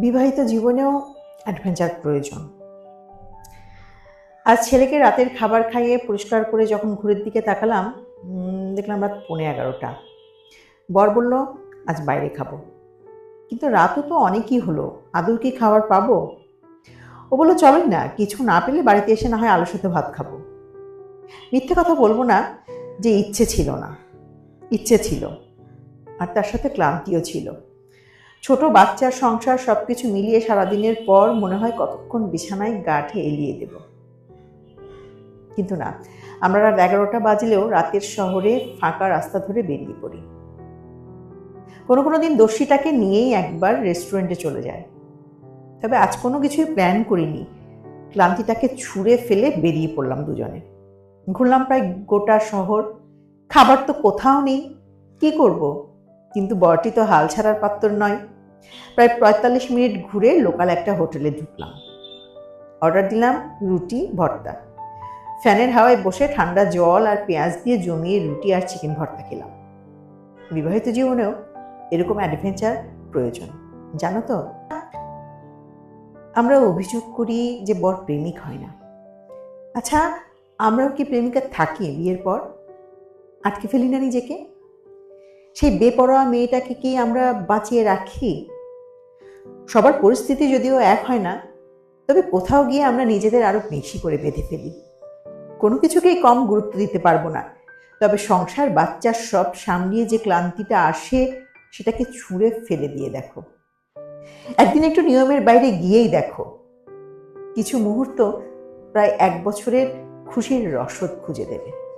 বিবাহিত জীবনেও অ্যাডভেঞ্চার প্রয়োজন। আজ ছেলেকে রাতের খাবার খাইয়ে পরিষ্কার করে যখন ঘুরের দিকে তাকালাম দেখলাম রাত পৌনে এগারোটা। বর বলল, আজ বাইরে খাব। কিন্তু রাতও তো অনেকই হলো আদৌ কি খাবার পাবো? ও বলল, চলোই না, কিছু না পেলে বাড়িতে এসে না হয় আলুর সাথে ভাত খাব। মিথ্যে কথা বলব না যে ইচ্ছে ছিল না, ইচ্ছে ছিল, আর তার সাথে ক্লান্তিও ছিল। ছোট বাচ্চার সংসার সব কিছু মিলিয়ে সারাদিনের পর মনে হয় কতক্ষণ বিছানায় গাঠে এলিয়ে দেব। কিন্তু না, আমরা রাত এগারোটা বাজলেও রাতের শহরে ফাঁকা রাস্তা ধরে বেরিয়ে পড়ি। কোনো কোনো দিন দস্যিটাকে নিয়েই একবার রেস্টুরেন্টে চলে যায়। তবে আজ কোনো কিছুই প্ল্যান করিনি। ক্লান্তিটাকে ছুঁড়ে ফেলে বেরিয়ে পড়লাম দুজনে। ঘুরলাম প্রায় গোটা শহর। খাবার তো কোথাও নেই। কি করব? কিন্তু বরটি তো হাল ছাড়ার পাত্র নয়। প্রায় পঁয়তাল্লিশ মিনিট ঘুরে লোকাল একটা হোটেলে ঢুকলাম। অর্ডার দিলাম রুটি, ভর্তা। ফ্যানের হাওয়ায় বসে ঠান্ডা জল আর পেঁয়াজ দিয়ে জমিয়ে রুটি আর চিকেন ভর্তা খেলাম। বিবাহিত জীবনেও এরকম অ্যাডভেঞ্চার প্রয়োজন, জানো তো? আমরা অভিযোগ করি যে বর প্রেমিক হয় না। আচ্ছা আমরাও কি প্রেমিকা থাকি বিয়ের পর? আটকে ফেলি না নিজেকে? সেই বেপরোয়া মেয়েটাকে কি আমরা বাঁচিয়ে রাখি? সবার পরিস্থিতি যদিও এক হয় না, তবে কোথাও গিয়ে আমরা নিজেদের আরও বেশি করে বেঁধে ফেলি। কোনো কিছুকেই কম গুরুত্ব দিতে পারব না, তবে সংসার বাচ্চার সব সামলিয়ে যে ক্লান্তিটা আসে, সেটাকে ছুঁড়ে ফেলে দিয়ে দেখো। একদিন একটু নিয়মের বাইরে গিয়েই দেখো। কিছু মুহূর্ত প্রায় এক বছরের খুশির রসদ খুঁজে দেবে।